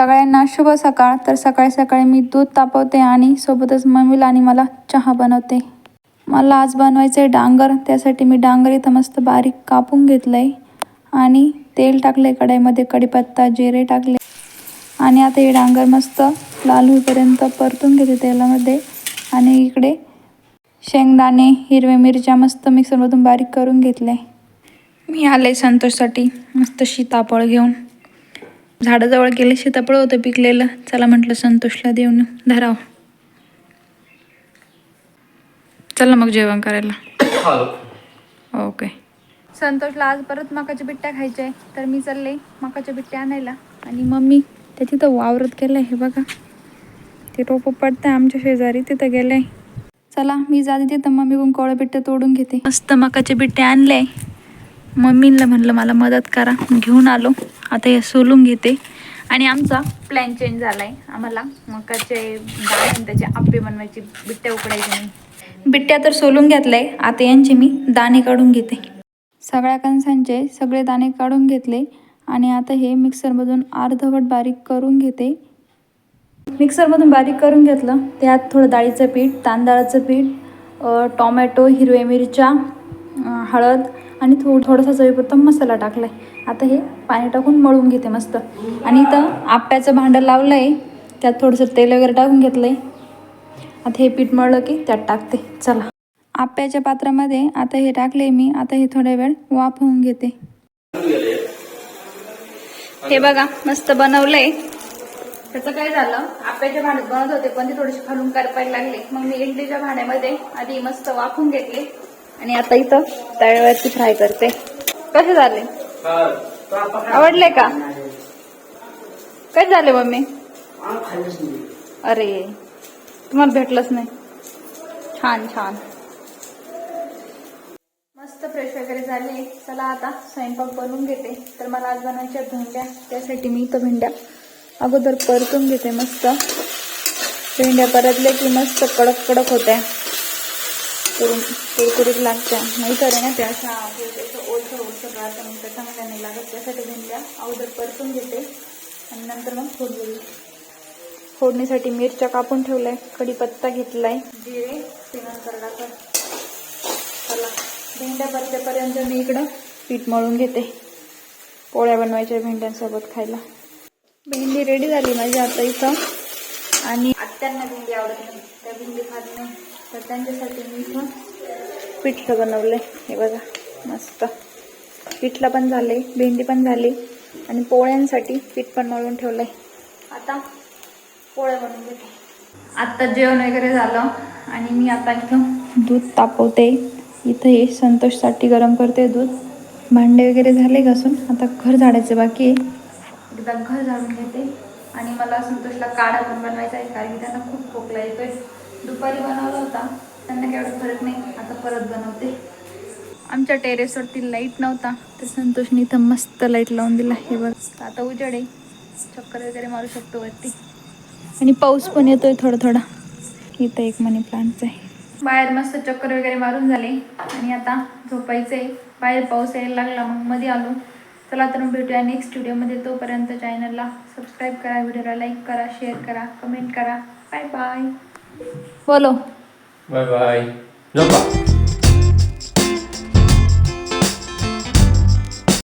सगळ्यांना शुभ सकाळ. तर सकाळी सकाळी मी दूध तापवते आणि सोबतच मम्मीला आणि मला चहा बनवते. मला आज बनवायचं आहे डांगर. त्यासाठी मी डांगर इथं मस्त बारीक कापून घेतलं आहे आणि तेल टाकलं आहे कढईमध्ये कढीपत्ता जिरे टाकले. आणि आता हे डांगर मस्त लाल होईपर्यंत परतून घेते तेलामध्ये. आणि इकडे शेंगदाणे हिरव्या मिरच्या मस्त मिक्सरमधून बारीक करून घेतले मी आले संतोषसाठी मस्त शीतापळ घेऊन. झाडाजवळ गेले सीताफळ होतं पिकलेलं. चला म्हटलं संतोषला देऊन धराव. चला मग जेवण करायला. ओके. संतोषला आज परत मकाच्या बिट्ट्या खायच्या आहे तर मी चालले मकाच्या बिट्ट्या आणायला. आणि मम्मी त्या तिथं वावरत गेलंय हे बघा. ते रोपं पडतंय आमच्या शेजारी तिथं गेलंय. चला मी जाते तिथं मम्मी कोवळ्या बिट्ट्या तोडून घेते. मस्त मकाचे बिट्टे आणले. मम्मीला म्हणलं मला मदत करा. घेऊन आलो. आता हे सोलून घेते. आणि आमचा प्लॅन चेंज झाला आहे आम्हाला मकाचे डाळ आणि त्याचे आप्पे बनवायची बिट्ट्या उकडायचे नाही. बिट्ट्या तर सोलून घेतलंय. आता यांचे मी दाणे काढून घेते. सगळ्या कणसांचे सगळे दाणे काढून घेतले. आणि आता हे मिक्सरमधून अर्धवट बारीक करून घेते. मिक्सरमधून बारीक करून घेतलं. त्यात थोडं डाळीचं पीठ तांदळाचं पीठ टॉमॅटो टोमॅटो हिरव्या मिरच्या हळद आणि थो थोडासा चवीपुरता मसाला टाकला आहे आता हे पाणी टाकून मळून घेते मस्त. आणि इथं आप्याचं भांडं लावलं आहे त्यात थोडंसं तेल वगैरे टाकून घेतलं आहे आता हे पीठ मळलं की त्यात टाकते. चला. आप्याच्या पात्रामध्ये आता हे टाकले मी. आता हे थोड्या वेळ वाफ होऊन घेते. हे बघा मस्त बनवलंय. त्याचं काय झालं? आप्याच्या भांड्यात बनवत होते पण ते थोडेसे खालून करपायला लागले. मग मी इडलीच्या भांड्यामध्ये आधी मस्त वाफून घेतले. आणि आता इथं तळ्यावरती फ्राय करते. कसे झाले? आवडले का? काय झाले मम्मी? अरे तुम्हाला भेटलंच नाही. छान छान. मस्त फ्रेश वगैरे झाले. चला आता स्वयंपाक बनवून घेते. तर मला आज बनवायच्या भेंड्या. त्यासाठी मी इथं भेंड्या अगोदर परतून घेते मस्त. भेंड्या परतल्या की मस्त कडक कडक होत्या. करून कुरकुरीत लागत्या. नाही तर ना त्या अशा थोडंसं ओलसर ओलसर राहतं मग त्या नाही लागत. त्यासाठी भेंड्या अगोदर परतून घेते. आणि नंतर मग फोडणी. फोडणीसाठी मिरच्या कापून ठेवलाय. कढीपत्ता घेतलाय. जिरे श्रीमंत टाकत चला. भेंड्या परतेपर्यंत मी इकडं पीठ मळून घेते. पोळ्या बनवायच्या भेंड्यांसोबत खायला. भेंडी रेडी झाली माझी आता इथं. आणि आत्यांना भेंडी आवडत नाही. त्या भेंडी खात नाही. तर त्यांच्यासाठी मी इथं पिठलं बनवलं. हे बघा मस्त. पिठलं पण झाले भेंडी पण झाली आणि पोळ्यांसाठी पीठ पण मळून ठेवलंय. आता पोळ्या बनवून घेते. आत्ता जेवण वगैरे झालं आणि मी आता इथं दूध तापवते. इथं हे संतोषसाठी गरम करते दूध. भांडे वगैरे झाले घासून. आता घर झाडायचं बाकी आहे. एकदा घर झाडून घेते. आणि मला संतोषला काढा पण बनवायचा आहे कारण की त्यांना खूप खोकला येतोय. दुपारी बनवला होता. त्यांना काही फरक नाही. आता परत बनवते. आमच्या टेरेसवरती लाइट नव्हता. तर संतोषने इथं मस्त लाइट लावून दिला. हे बघ. आता उजेड आहे. चक्कर वगैरे मारू शकतो वरती. आणि पाऊस पण येतोय थोडा थोडा इथं एक मनी प्लांटचं आहे. बाहेर मस्त चक्कर वगैरे मारून झाले. आणि आता झोपायचं आहे. बाहेर पाऊस यायला लागला. मग मध्ये आलो. चला तर मग भेटूया नेक्स्ट व्हिडिओमध्ये तोपर्यंत चॅनलला सबस्क्राईब करा. व्हिडिओला लाईक करा. शेअर करा. कमेंट करा. बाय बाय बोलो बाय बाय झोपा